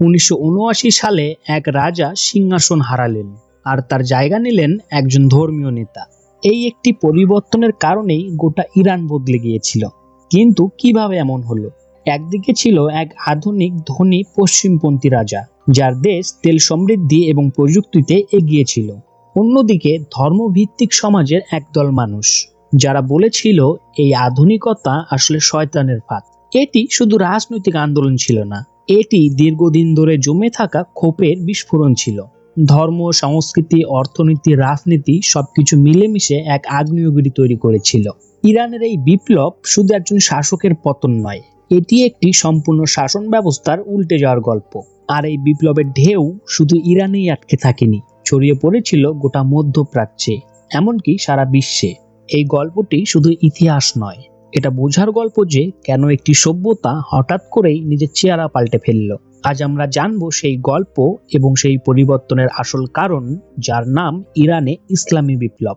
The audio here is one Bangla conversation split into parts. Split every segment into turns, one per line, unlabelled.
উনিশশো উনআশি সালে এক রাজা সিংহাসন হারালেন আর তার জায়গা নিলেন একজন ধর্মীয় নেতা। এই একটি পরিবর্তনের কারণেই গোটা ইরান বদলে গিয়েছিল। কিন্তু কীভাবে এমন হলো? একদিকে ছিল এক আধুনিক, ধনী, পশ্চিমপন্থী রাজা, যার দেশ তেল সমৃদ্ধি এবং প্রযুক্তিতে এগিয়ে ছিল। অন্যদিকে ধর্মভিত্তিক সমাজের একদল মানুষ, যারা বলেছিল এই আধুনিকতা আসলে শয়তানের ফাঁদ। এটি শুধু রাজনৈতিক আন্দোলন ছিল না এটি দীর্ঘদিন ধরে জমে থাকা ক্ষোভের বিস্ফোরণ ছিল। ধর্ম, সংস্কৃতি, অর্থনীতি, রাজনীতি সবকিছু মিলেমিশে এক আগ্নেয়গিরি তৈরি করেছিল। ইরানের এই বিপ্লব শুধু একজন শাসকের পতন নয়, এটি একটি সম্পূর্ণ শাসন ব্যবস্থার উল্টে যাওয়ার গল্প। আর এই বিপ্লবের ঢেউ শুধু ইরানেই আটকে থাকেনি, ছড়িয়ে পড়েছিল গোটা মধ্যপ্রাচ্যে। এমনকি সারা বিশ্বে। এই গল্পটি শুধু ইতিহাস নয় এটা বোঝার গল্প যে কেন একটি সভ্যতা হঠাৎ করেই নিজের চেহারা পাল্টে ফেলল। আজ আমরা জানব সেই গল্প এবং সেই পরিবর্তনের আসল কারণ, যার নাম ইরানে ইসলামী বিপ্লব।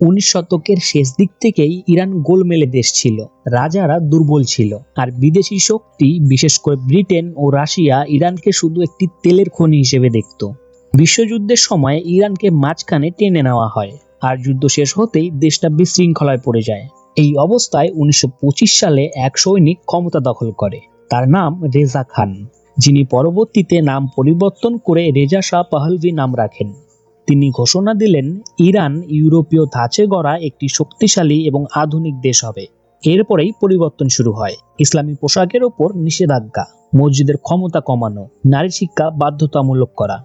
উনিশ শতকের শেষ দিক থেকেই ইরান গোলমেলে দেশ ছিল, রাজারা দুর্বল ছিল, আর বিদেশি শক্তি, বিশেষ করে ব্রিটেন ও রাশিয়া, ইরানকে শুধু একটি তেলের খনি হিসেবে দেখত। বিশ্বযুদ্ধের সময় ইরানকে মাঝখানে টেনে নেওয়া হয়, আর যুদ্ধ শেষ হতেই দেশটা বিশৃঙ্খলায় পড়ে যায়। এই অবস্থায় উনিশশো পঁচিশ সালে এক সৈনিক ক্ষমতা দখল করে, তার নাম রেজা খান, যিনি পরবর্তীতে নাম পরিবর্তন করে রেজা শাহ পাহলভি নাম রাখেন। তিনি ঘোষণা দিলেন, ইরান ইউরোপীয় ধাঁচে গড়া একটি শক্তিশালী এবং আধুনিক দেশ হবে। এরপরেই পরিবর্তন শুরু হয়, ইসলামী পোশাকের ওপর নিষেধাজ্ঞা, মসজিদের ক্ষমতা কমানো, নারী শিক্ষা বাধ্যতামূলক করা।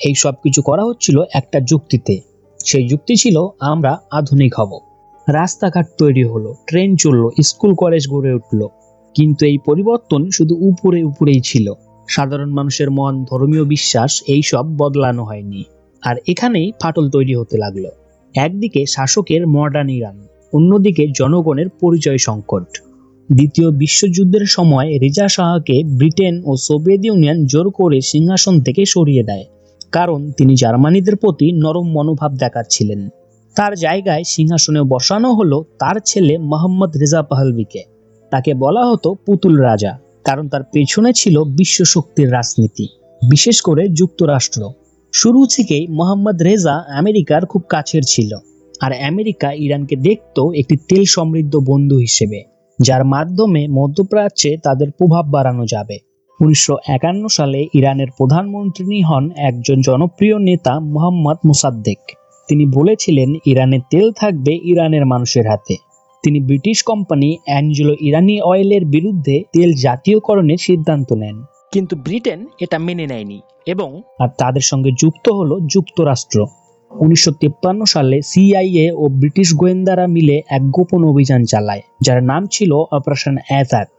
এই সব কিছু করা হচ্ছিল একটা যুক্তিতে। সেই যুক্তি ছিল, আমরা আধুনিক হব। রাস্তাঘাট তৈরি হলো, ট্রেন চলল, স্কুল কলেজ গড়ে উঠল। কিন্তু এই পরিবর্তন শুধু উপরে উপরেই ছিল। সাধারণ মানুষের মন, ধর্মীয় বিশ্বাস, এই সব বদলানো হয়নি। আর এখানেই ফাটল তৈরি হতে লাগল। একদিকে শাসকের মডার্ন ইরান, অন্যদিকে জনগণের পরিচয় সংকট। দ্বিতীয় বিশ্বযুদ্ধের সময় রেজা শাহকে ব্রিটেন ও সোভিয়েত ইউনিয়ন জোর করে সিংহাসন থেকে সরিয়ে দেয়। কারণ তিনি জার্মানিদের প্রতি নরম মনোভাব দেখাচ্ছিলেন। তার জায়গায় সিংহাসনে বসানো হলো তার ছেলে মোহাম্মদ রেজা পাহলভিকে। তাকে বলা হতো পুতুল রাজা, কারণ তার পেছনে ছিল বিশ্ব শক্তির রাজনীতি, বিশেষ করে যুক্তরাষ্ট্র। শুরু থেকেই মোহাম্মদ রেজা আমেরিকার খুব কাছের ছিল, আর আমেরিকা ইরানকে দেখত একটি তেল সমৃদ্ধ বন্ধু হিসেবে, যার মাধ্যমে মধ্যপ্রাচ্যে তাদের প্রভাব বাড়ানো যাবে। উনিশশো একান্ন সালে ইরানের প্রধানমন্ত্রী হন একজন জনপ্রিয় নেতা মোহাম্মদ মুসাদ্দেক। তিনি বলেছিলেন ইরানে তেল থাকবে ইরানের মানুষের হাতে। তিনি ব্রিটিশ কোম্পানি অ্যাঞ্জেলো ইরানি অয়েলের বিরুদ্ধে তেল জাতীয়করণের সিদ্ধান্ত নেন। কিন্তু ব্রিটেন এটা মেনে নেয়নি এবং আর তাদের সঙ্গে যুক্ত হলো যুক্তরাষ্ট্র। উনিশশো সালে সিআইএ ও ব্রিটিশ গোয়েন্দারা মিলে এক গোপন অভিযান চালায় যার নাম ছিল অপারেশন অ্যাজাক।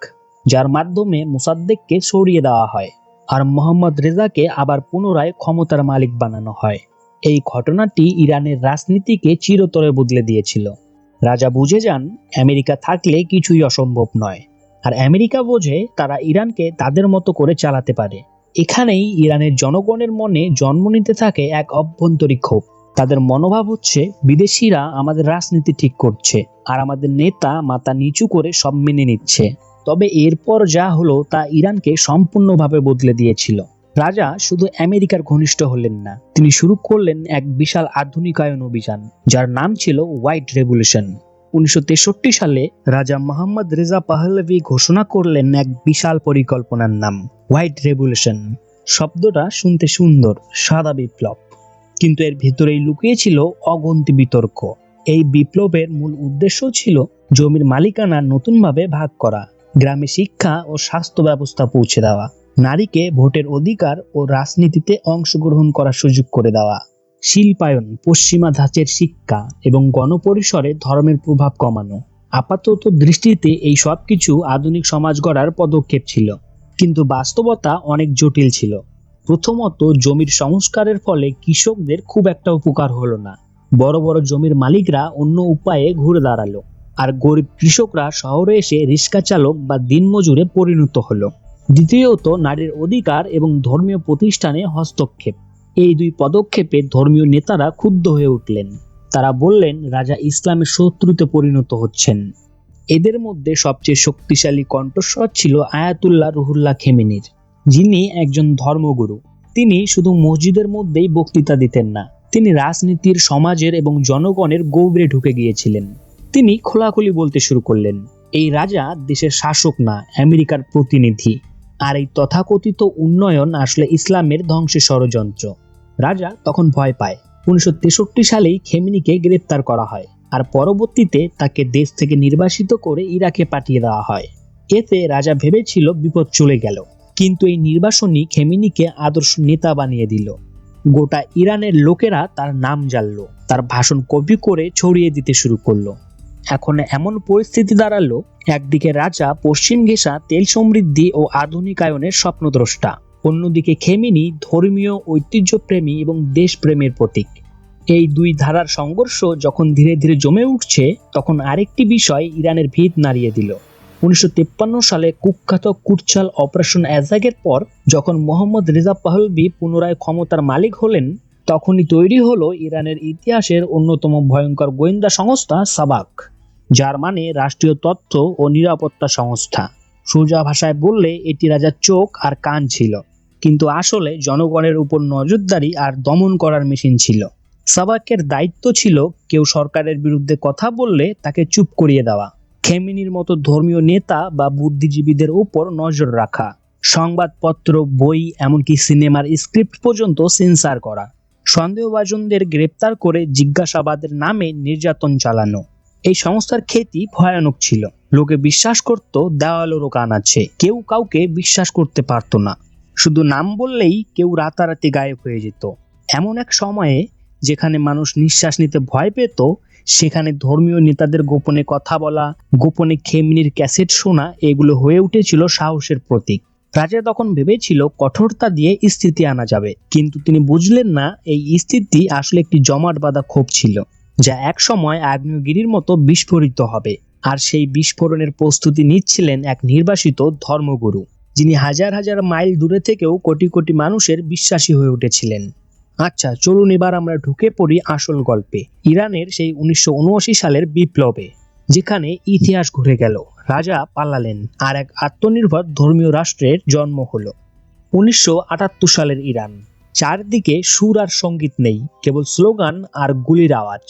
যার মাধ্যমে মুসাদ্দেককে সরিয়ে দেওয়া হয় আর মোহাম্মদ রেজাকে আবার পুনরায় ক্ষমতার মালিক বানানো হয়। এই ঘটনাটি ইরানের রাজনীতিকে চিরতরে বদলে দিয়েছিল। রাজা বুঝে যান, আমেরিকা থাকলে কিছুই অসম্ভব নয়। আর আমেরিকা বোঝে তারা ইরানকে তাদের মতো করে চালাতে পারে। এখানেই ইরানের জনগণের মনে জন্ম নিতে থাকে এক অভ্যন্তরীণ ক্ষোভ। তাদের মনোভাব হচ্ছে, বিদেশিরা আমাদের রাজনীতি ঠিক করছে আর আমাদের নেতা মাথা নিচু করে সব মেনে নিচ্ছে। তবে এরপর যা হলো তা ইরানকে সম্পূর্ণভাবে বদলে দিয়েছিল। রাজা শুধু আমেরিকার ঘনিষ্ঠ হলেন না, তিনি শুরু করলেন এক বিশাল আধুনিকায়ন অভিযান, যার নাম ছিল হোয়াইট রেভলিউশন উনিশশো সালে রাজা মোহাম্মদ রেজা পাহলভি ঘোষণা করলেন এক বিশাল পরিকল্পনার নাম হোয়াইট রেভলিউশন শব্দটা শুনতে সুন্দর, সাদা বিপ্লব। কিন্তু এর ভেতরেই লুকিয়ে ছিল অগন্তি বিতর্ক। এই বিপ্লবের মূল উদ্দেশ্য ছিল জমির মালিকানা নতুনভাবে ভাগ করা। গ্রামে শিক্ষা ও স্বাস্থ্য ব্যবস্থা পৌঁছে দেওয়া, নারীকে ভোটের অধিকার ও রাজনীতিতে অংশগ্রহণ করার সুযোগ করে দেওয়া, শিল্পায়ন, পশ্চিমা ধাঁচের শিক্ষা এবং গণপরিসরে ধর্মের প্রভাব কমানো। আপাতত দৃষ্টিতে এই সব কিছু আধুনিক সমাজ গড়ার পদক্ষেপ ছিল, কিন্তু বাস্তবতা অনেক জটিল ছিল। প্রথমত, জমির সংস্কারের ফলে কৃষকদের খুব একটা উপকার হলো না। বড় বড় জমির মালিকরা অন্য উপায়ে ঘুরে দাঁড়াল। আর গরিব কৃষকরা শহরে এসে রিক্সা চালক বা দিনমজুরে পরিণত হলো। দ্বিতীয়ত, নারীর অধিকার এবং ধর্মীয় প্রতিষ্ঠানে হস্তক্ষেপ। এই দুই পদক্ষেপে ধর্মীয় নেতারা ক্ষুব্ধ হয়ে উঠলেন। তারা বললেন, রাজা ইসলামের শত্রুতে পরিণত হচ্ছেন। এদের মধ্যে সবচেয়ে শক্তিশালী কণ্ঠস্বর ছিল আয়াতুল্লাহ রুহুল্লাহ খেমিনির। যিনি একজন ধর্মগুরু। তিনি শুধু মসজিদের মধ্যেই বক্তৃতা দিতেন না, তিনি রাজনীতির, সমাজের এবং জনগণের গৌবরে ঢুকে গিয়েছিলেন। তিনি খোলাখুলি বলতে শুরু করলেন, এই রাজা দেশের শাসক না, আমেরিকার প্রতিনিধি। আর এই তথাকথিত উন্নয়ন আসলে ইসলামের ধ্বংসের ষড়যন্ত্র। রাজা তখন ভয় পায়। উনিশশো তেষট্টি সালেই খেমিনিকে গ্রেপ্তার করা হয় আর পরবর্তীতে তাকে দেশ থেকে নির্বাসিত করে ইরাকে পাঠিয়ে দেওয়া হয়। এতে রাজা ভেবেছিল বিপদ চলে গেল। কিন্তু এই নির্বাসনই খেমিনিকে আদর্শ নেতা বানিয়ে দিল। গোটা ইরানের লোকেরা তার নাম জানলো, তার ভাষণ কপি করে ছড়িয়ে দিতে শুরু করল। এখন এমন পরিস্থিতি দাঁড়াল, একদিকে রাজা পশ্চিম ঘেঁষা তেল সমৃদ্ধি ও আধুনিকায়নের স্বপ্নদ্রষ্টা, অন্যদিকে খেমিনি ধর্মীয় ঐতিহ্যপ্রেমী এবং দেশপ্রেমের প্রতীক। এই দুই ধারার সংঘর্ষ যখন ধীরে ধীরে জমে উঠছে, তখন আরেকটি বিষয় ইরানের ভিত নাড়িয়ে দিল। উনিশশো সালে কুখ্যাত কুটচাল অপারেশন অ্যাজাকের পর, যখন মোহাম্মদ রেজা পাহলবি পুনরায় ক্ষমতার মালিক হলেন, তখনই তৈরি হলো ইরানের ইতিহাসের অন্যতম ভয়ঙ্কর গোয়েন্দা সংস্থা সাবাক। যার মানে রাষ্ট্রীয় তথ্য ও নিরাপত্তা সংস্থা। সোজা ভাষায় বললে, এটি রাজার চোখ আর কান ছিল। কিন্তু আসলে জনগণের উপর নজরদারি আর দমন করার মেশিন ছিল। সাবাকের দায়িত্ব ছিল কেউ সরকারের বিরুদ্ধে কথা বললে তাকে চুপ করিয়ে দেওয়া। খেমিনির মতো ধর্মীয় নেতা বা বুদ্ধিজীবীদের উপর নজর রাখা। সংবাদপত্র, বই, এমনকি সিনেমার স্ক্রিপ্ট পর্যন্ত সেন্সার করা। সন্দেহভাজনদের গ্রেপ্তার করে জিজ্ঞাসাবাদের নামে নির্যাতন চালানো। এই সংস্থার খ্যাতি ভয়ানক ছিল। লোকে বিশ্বাস করত দেওয়ালেরও কান আছে কেউ কাউকে বিশ্বাস করতে পারত না। শুধু নাম বললেই কেউ রাতারাতি গায়েব হয়ে যেত। এমন এক সময়ে যেখানে মানুষ নিঃশ্বাস নিতে ভয় পেত, সেখানে ধর্মীয় নেতাদের গোপনে কথা বলা, গোপনে খেমনির ক্যাসেট শোনা, এগুলো হয়ে উঠেছিল সাহসের প্রতীক। রাজা তখন ভেবেছিল কঠোরতা দিয়ে স্থিতি আনা যাবে। কিন্তু তিনি বুঝলেন না, এই স্থিতি আসলে একটি জমাট বাঁধা ক্ষোভ ছিল। যা এক সময় আগ্নেয়গিরির মতো বিস্ফোরিত হবে। আর সেই বিস্ফোরণের প্রস্তুতি নিচ্ছিলেন এক নির্বাসিত ধর্মগুরু, যিনি হাজার হাজার মাইল দূরে থেকেও কোটি কোটি মানুষের বিশ্বাসী হয়ে উঠেছিলেন। আচ্ছা চলুন এবার আমরা ঢুকে পড়ি আসল গল্পে, ইরানের সেই উনিশশো উনআশি সালের বিপ্লবে, যেখানে ইতিহাস ঘুরে গেল। রাজা পালালেন আর এক আত্মনির্ভর ধর্মীয় রাষ্ট্রের জন্ম হলো। উনিশশো আটাত্তর সালের ইরান। চারদিকে সুর আর সংগীত নেই, কেবল স্লোগান আর গুলির আওয়াজ।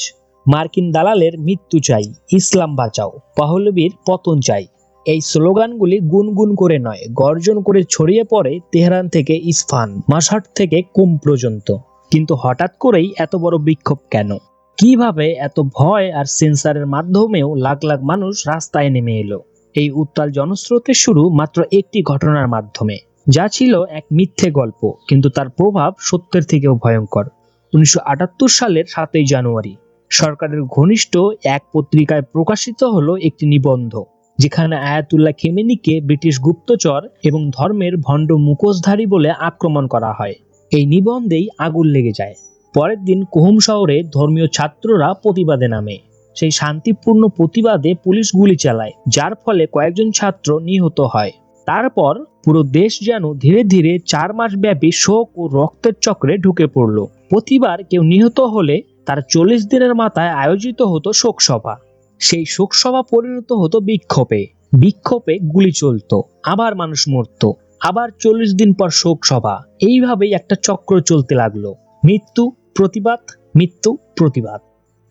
মার্কিন দালালের মৃত্যু চাই, ইসলাম বাঁচাও, পাহলবির পতন চাই। এই স্লোগানগুলি গুনগুন করে নয়, গর্জন করে ছড়িয়ে পড়ে তেহরান থেকে ইসফান মাসাট থেকে কুম পর্যন্ত। কিন্তু হঠাৎ করেই এত বড় বিক্ষোভ কেন? কীভাবে এত ভয় আর সেন্সারের মাধ্যমেও লাখ লাখ মানুষ রাস্তায় নেমে এলো? এই উত্তাল জনস্রোতের শুরু মাত্র একটি ঘটনার মাধ্যমে। যা ছিল এক মিথ্যে গল্প, কিন্তু তার প্রভাব সত্যের থেকেও ভয়ঙ্কর। উনিশশো আটাত্তর সালের সাতই জানুয়ারি, সরকারের ঘনিষ্ঠ এক পত্রিকায় প্রকাশিত হলো একটি নিবন্ধ, যেখানে আয়াতুল্লাহ খেমেনিকে ব্রিটিশ গুপ্তচর এবং ধর্মের ভণ্ড মুখোশধারী বলে আক্রমণ করা হয়। এই নিবন্ধেই আগুন লেগে যায়। পরের দিন কোহম শহরে ধর্মীয় ছাত্ররা প্রতিবাদে নামে। সেই শান্তিপূর্ণ প্রতিবাদে পুলিশ গুলি চালায়, যার ফলে কয়েকজন ছাত্র নিহত হয়। তারপর পুরো দেশ যেন ধীরে ধীরে চার মাস ব্যাপী শোক ও রক্তের চক্রে ঢুকে পড়ল। প্রতিবার কেউ নিহত হলে তার চল্লিশ দিনের মাথায় আয়োজিত হতো শোকসভা সেই শোকসভা পরিণত হতো বিক্ষোভে। বিক্ষোভে গুলি চলতো, আবার মানুষ মরত, আবার চল্লিশ দিন পর শোক সভা। এইভাবেই একটা চক্র চলতে লাগল। মৃত্যু, প্রতিবাদ মৃত্যু, প্রতিবাদ।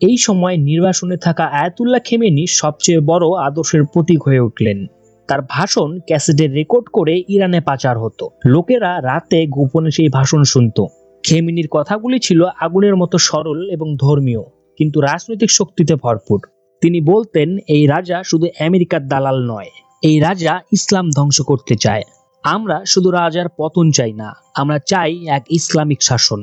এই সময় নির্বাসনে থাকা আয়াতুল্লাহ খেমেনি সবচেয়ে বড় আদর্শের প্রতীক হয়ে উঠলেন। তার ভাষণ ক্যাসেটে রেকর্ড করে ইরানে পাচার হতো। লোকেরা রাতে গোপনে সেই ভাষণ শুনতো। খেমিনির কথাগুলি ছিল আগুনের মতো সরল এবং ধর্মীয়, কিন্তু রাজনৈতিক শক্তিতে ভরপুর। তিনি বলতেন, এই রাজা শুধু আমেরিকার দালাল নয়, এই রাজা ইসলাম ধ্বংস করতে চায়। আমরা শুধু রাজার পতন চাই না, আমরা চাই এক ইসলামিক শাসন।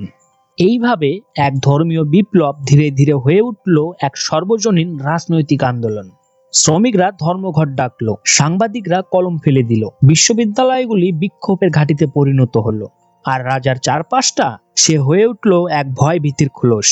এইভাবে এক ধর্মীয় বিপ্লব ধীরে ধীরে হয়ে উঠল এক সর্বজনীন রাজনৈতিক আন্দোলন। শ্রমিকরা ধর্মঘট ডাকলো, সাংবাদিকরা কলম ফেলে দিল, বিশ্ববিদ্যালয়গুলি বিক্ষোভের ঘাটিতে পরিণত হলো, আর রাজার চারপাশটা সে হয়ে উঠল এক ভয় ভীতির খোলস,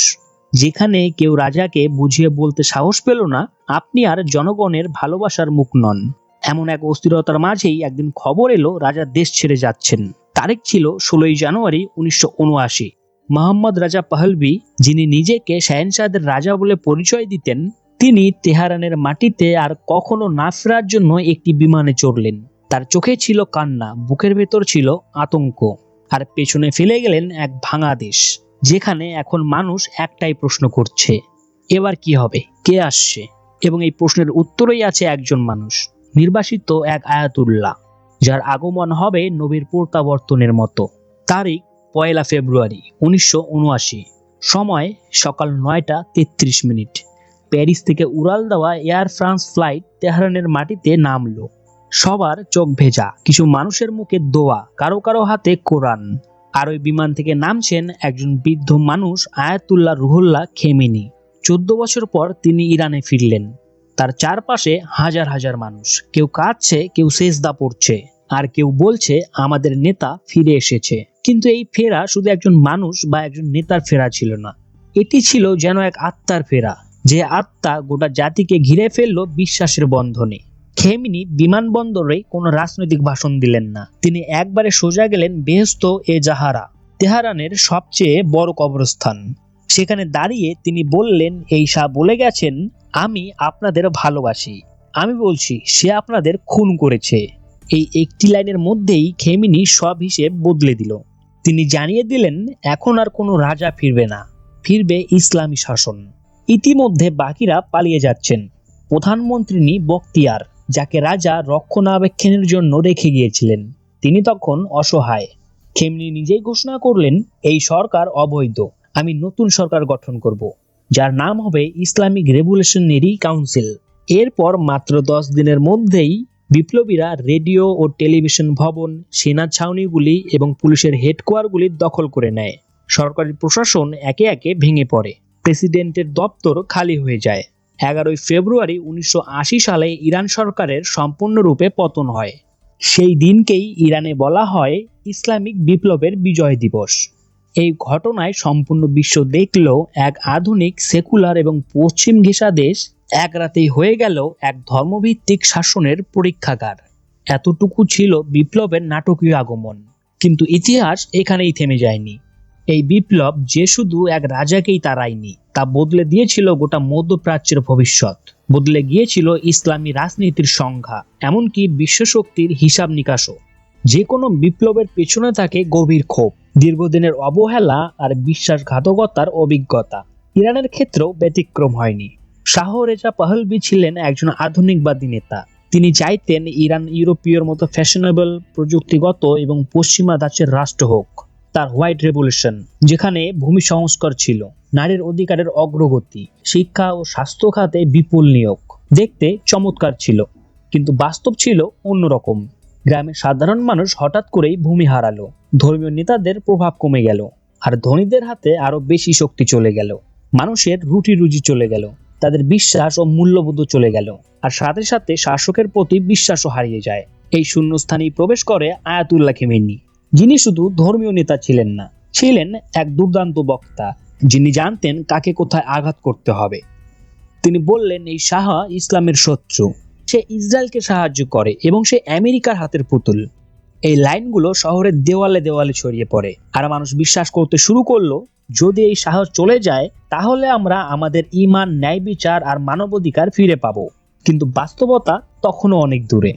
যেখানে কেউ রাজাকে বুঝিয়ে বলতে সাহস পেল না, আপনি আর জনগণের ভালোবাসার মুখ নন। এমন এক অস্থিরতার মাঝেই একদিন খবর এলো, রাজা দেশ ছেড়ে যাচ্ছেন। তারিখ ছিল ষোলোই জানুয়ারি উনিশশো উনআশি। মোহাম্মদ রাজা পাহলবি যিনি নিজেকে শাহেনশাহের রাজা বলে পরিচয় দিতেন তিনি তেহারানের মাটিতে আর কখনো না ফেরার জন্য একটি বিমানে চড়লেন। তার চোখে ছিল কান্না, বুকের ভেতর ছিল আতঙ্ক, আর পেছনে ফেলে গেলেন এক ভাঙা দেশ, যেখানে এখন মানুষ একটাই প্রশ্ন করছে, এবার কি হবে, কে আসছে? এবং এই প্রশ্নের উত্তরেই আছে একজন মানুষ, নির্বাসিত এক আয়াতুল্লাহ, যার আগমন হবে নবীর প্রত্যাবর্তনের মতো। তারিখ, পয়লা ফেব্রুয়ারি, উনিশশো উনআশি, সময় সকাল নয়টা তেত্রিশ মিনিট। প্যারিস থেকে উড়াল দেওয়া এয়ার ফ্রান্স ফ্লাইট তেহরানের মাটিতে নামলো। সবার চোখ ভেজা, কিছু মানুষের মুখে দোয়া, কারও কারও হাতে কোরআন। আর ওই বিমান থেকে নামছেন একজন বৃদ্ধ মানুষ আয়াতুল্লাহ রুহুল্লাহ খেমিনি। চোদ্দ বছর পর তিনি ইরানে ফিরলেন। তার চারপাশে হাজার হাজার মানুষ। কেউ কাঁদছে, কেউ সেজদা পড়ছে, আর কেউ বলছে, আমাদের নেতা ফিরে এসেছে। কিন্তু এই ফেরা শুধু একজন মানুষ বা একজন নেতার ফেরা ছিল না। এটি ছিল যেন এক আত্মার ফেরা। যে আত্মা গোটা জাতিকে ঘিরে ফেলল বিশ্বাসের বন্ধনে। খেমিনি বিমানবন্দরে কোনো রাজনৈতিক ভাষণ দিলেন না। তিনি একবারে সোজা গেলেন বেহস্ত এ জাহারা, তেহারানের সবচেয়ে বড় কবরস্থান। সেখানে দাঁড়িয়ে তিনি বললেন, এই শাহ বলে গেছেন, আমি আপনাদের ভালোবাসি। আমি বলছি, সে আপনাদের খুন করেছে। এই একটি লাইনের মধ্যেই খেমিনি সব হিসেব বদলে দিল। তিনি জানিয়ে দিলেন, এখন আর কোনো রাজা ফিরবে না। ফিরবে ইসলামী শাসন। ইতিমধ্যে বাকিরা পালিয়ে যাচ্ছেন। প্রধানমন্ত্রী বক্তিয়ার, যাকে রাজা রক্ষণাবেক্ষণের জন্য রেখে গিয়েছিলেন, তিনি তখন অসহায়। খেমনি নিজেই ঘোষণা করলেন, এই সরকার অবৈধ, আমি নতুন সরকার গঠন করব, যার নাম হবে ইসলামিক রেভুলেশনারি কাউন্সিল। এরপর মাত্র দশ দিনের মধ্যেই বিপ্লবীরা রেডিও ও টেলিভিশন ভবন, সেনা ছাউনিগুলি এবং পুলিশের হেডকোয়ারগুলি দখল করে নেয়। সরকারি প্রশাসন একে একে ভেঙে পড়ে। প্রেসিডেন্টের দপ্তর খালি হয়ে যায়। এগারোই ফেব্রুয়ারি উনিশশো আশি সালে ইরান সরকারের সম্পূর্ণরূপে পতন হয়। সেই দিনকেই ইরানে বলা হয় ইসলামিক বিপ্লবের বিজয় দিবস। এই ঘটনায় সম্পূর্ণ বিশ্ব দেখল এক আধুনিক, সেকুলার এবং পশ্চিম ঘেঁষা দেশ। এক রাতেই হয়ে গেল এক ধর্মভিত্তিক শাসনের পরীক্ষাগার। এতটুকু ছিল বিপ্লবের নাটকীয় আগমন। কিন্তু ইতিহাস এখানেই থেমে যায়নি। এই বিপ্লব যে শুধু এক রাজাকেই তাড়ায়নি, তা বদলে দিয়েছিল গোটা মধ্যপ্রাচ্যের ভবিষ্যৎ। বদলে গিয়েছিল ইসলামী রাজনীতির সংখ্যা এমনকি বিশ্বশক্তির হিসাব নিকাশও। যে কোনো বিপ্লবের পেছনে থাকে গভীর ক্ষোভ, দীর্ঘদিনের অবহেলা আর বিশ্বাসঘাতকতার অভিজ্ঞতা। ইরানের ক্ষেত্রেও ব্যতিক্রম হয়নি। শাহ রেজা পাহলবি ছিলেন একজন আধুনিকবাদী নেতা। তিনি চাইতেন ইরান ইউরোপীয়র মতো ফ্যাশনেবল, প্রযুক্তিগত এবং পশ্চিমা দাসের রাষ্ট্র হোক। তার হোয়াইট রেভলিউশন, যেখানে ভূমি সংস্কার ছিল, নারীর অধিকারের অগ্রগতি, শিক্ষা ও স্বাস্থ্য খাতে বিপুল নিয়োগ। দেখতে চমৎকার ছিল, কিন্তু বাস্তব ছিল অন্যরকম গ্রামের সাধারণ মানুষ হঠাৎ করেই ভূমি হারালো। ধর্মীয় নেতাদের প্রভাব কমে গেল, আর ধনীদের হাতে আরও বেশি শক্তি চলে গেল। মানুষের রুটি রুজি চলে গেল, তাদের বিশ্বাস ও মূল্যবোধ চলে গেল, আর সাথে সাথে শাসকের প্রতি বিশ্বাসও হারিয়ে যায়। এই শূন্যস্থানেই প্রবেশ করে আয়াতুল্লাহ খেমেনি যিনি শুধু ধর্মীয় নেতা ছিলেন না, ছিলেন এক দুর্দান্ত বক্তা, যিনি জানতেন কাকে কোথায় আঘাত করতে হবে। তিনি বললেন, এই শাহ ইসলামের শত্রু। সে ইসরায়েলকে সাহায্য করে এবং সে আমেরিকার হাতের পুতুল। এই লাইনগুলো শহরের দেওয়ালে দেওয়ালে ছড়িয়ে পড়ে। আর মানুষ বিশ্বাস করতে শুরু করল, যদি এই সাহস চলে যায়, তাহলে আমরা আমাদের ইমান ন্যায় বিচার আর মানবাধিকার ফিরে পাবো। কিন্তু বাস্তবতা তখনও অনেক দূরে।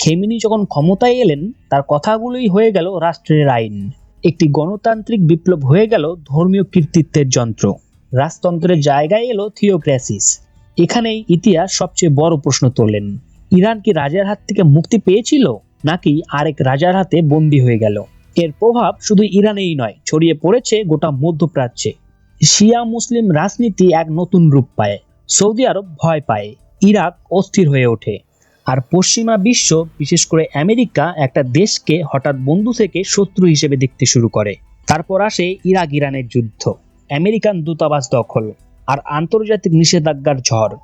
খেমিনি যখন ক্ষমতায় এলেন, তার কথাগুলোই হয়ে গেল রাষ্ট্রের আইন। একটি গণতান্ত্রিক বিপ্লব হয়ে গেল ধর্মীয় কৃতিত্বের যন্ত্র। রাজতন্ত্রের জায়গায় এলো থিওক্র্যাসিস এখানেই ইতিহাস সবচেয়ে বড় প্রশ্ন তোলেন। ইরান কি রাজার হাত থেকে মুক্তি পেয়েছিল, নাকি আরেক রাজার হাতে বন্দী হয়ে গেল? এর প্রভাব শুধু ইরানেই নয়, ছড়িয়ে পড়েছে গোটা মধ্যপ্রাচ্যে। শিয়া মুসলিম রাজনীতি এক নতুন রূপ পায়। সৌদি আরব ভয় পায়। ইরাক অস্থির হয়ে ওঠে। আর পশ্চিমা বিশ্ব, বিশেষ করে আমেরিকা, একটা দেশকে হঠাৎ বন্ধু থেকে শত্রু হিসেবে দেখতে শুরু করে। তারপর আসে ইরাক ইরানের যুদ্ধ। আমেরিকান দূতাবাস দখল আর আন্তর্জাতিক নিষেধাজ্ঞার ঝড়।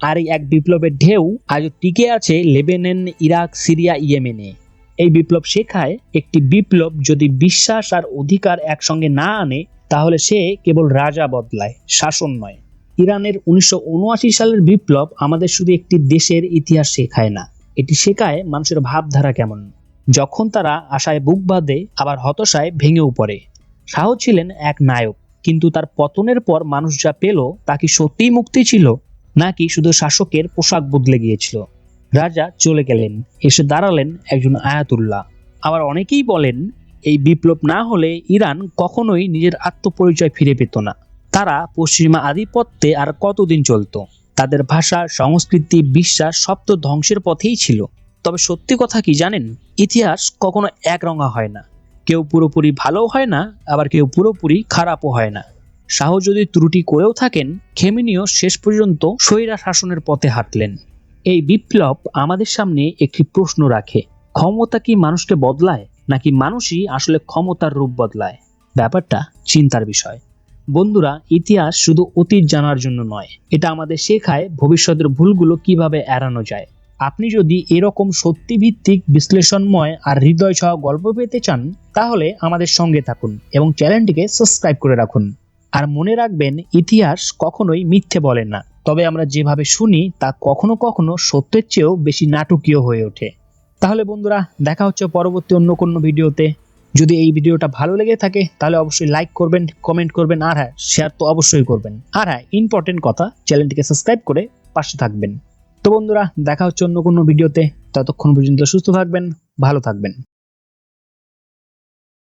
আর এই এক বিপ্লবের ঢেউ আজও টিকে আছে লেবেনেন, ইরাক, সিরিয়া, ইয়েমেনে। এই বিপ্লব শেখায় একটি বিপ্লব যদি বিশ্বাস আর অধিকার একসঙ্গে না আনে, তাহলে সে কেবল রাজা বদলায়, শাসন নয়। ইরানের উনিশশো উনআশি সালের বিপ্লব আমাদের শুধু একটি দেশের ইতিহাস শেখায় না, এটি শেখায় মানুষের ভাবধারা কেমন। যখন তারা আশায় বুক বাঁধে, আবার হতাশায় ভেঙেও পড়ে। শাহ ছিলেন এক নায়ক, কিন্তু তার পতনের পর মানুষ যা পেল তা কি সত্যিই মুক্তি ছিল, নাকি শুধু শাসকের পোশাক বদলে গিয়েছিল? রাজা চলে গেলেন, এসে দাঁড়ালেন একজন আয়াতুল্লাহ। আবার অনেকেই বলেন, এই বিপ্লব না হলে ইরান কখনোই নিজের আত্মপরিচয় ফিরে পেত না। তারা পশ্চিমা আধিপত্যে আর কতদিন চলতো? তাদের ভাষা, সংস্কৃতি, বিশ্বাস সব তো ধ্বংসের পথেই ছিল। তবে সত্যি কথা কি জানেন? ইতিহাস কখনো একরঙা হয় না। কেউ পুরোপুরি ভালোও হয় না, আবার কেউ পুরোপুরি খারাপও হয় না। শাহ যদি ত্রুটি করেও থাকেন, খেমিনিও শেষ পর্যন্ত স্বৈরা শাসনের পথে হাঁটলেন। এই বিপ্লব আমাদের সামনে একটি প্রশ্ন রাখে, ক্ষমতা কি মানুষকে বদলায়, নাকি মানুষই আসলে ক্ষমতার রূপ বদলায়? ব্যাপারটা চিন্তার বিষয়। বন্ধুরা, ইতিহাস শুধু অতীত জানার জন্য নয়, এটা আমাদের শেখায় ভবিষ্যতের ভুলগুলো কীভাবে এড়ানো যায়। আপনি যদি এরকম সত্যিভিত্তিক বিশ্লেষণময় আর হৃদয় ছোঁয়া গল্প পেতে চান, তাহলে আমাদের সঙ্গে থাকুন এবং চ্যানেলটিকে সাবস্ক্রাইব করে রাখুন। আর মনে রাখবেন, ইতিহাস কখনোই মিথ্যে বলে না, তবে আমরা যেভাবে শুনি, তা কখনো কখনো সত্যের চেয়েও বেশি নাটকীয় হয়ে ওঠে। তাহলে বন্ধুরা, দেখা হচ্ছে পরবর্তী অন্য কোনো ভিডিওতে। যদি এই ভিডিওটা ভালো লেগে থাকে, তাহলে অবশ্যই লাইক করবেন কমেন্ট করবেন, আর হ্যাঁ শেয়ার তো অবশ্যই করবেন। আর হ্যাঁ ইম্পর্টেন্ট কথা চ্যানেলটিকে সাবস্ক্রাইব করে পাশে থাকবেন। তো বন্ধুরা, দেখা হচ্ছে অন্য কোনো ভিডিওতে। ততক্ষণ পর্যন্ত সুস্থ থাকবেন, ভালো থাকবেন।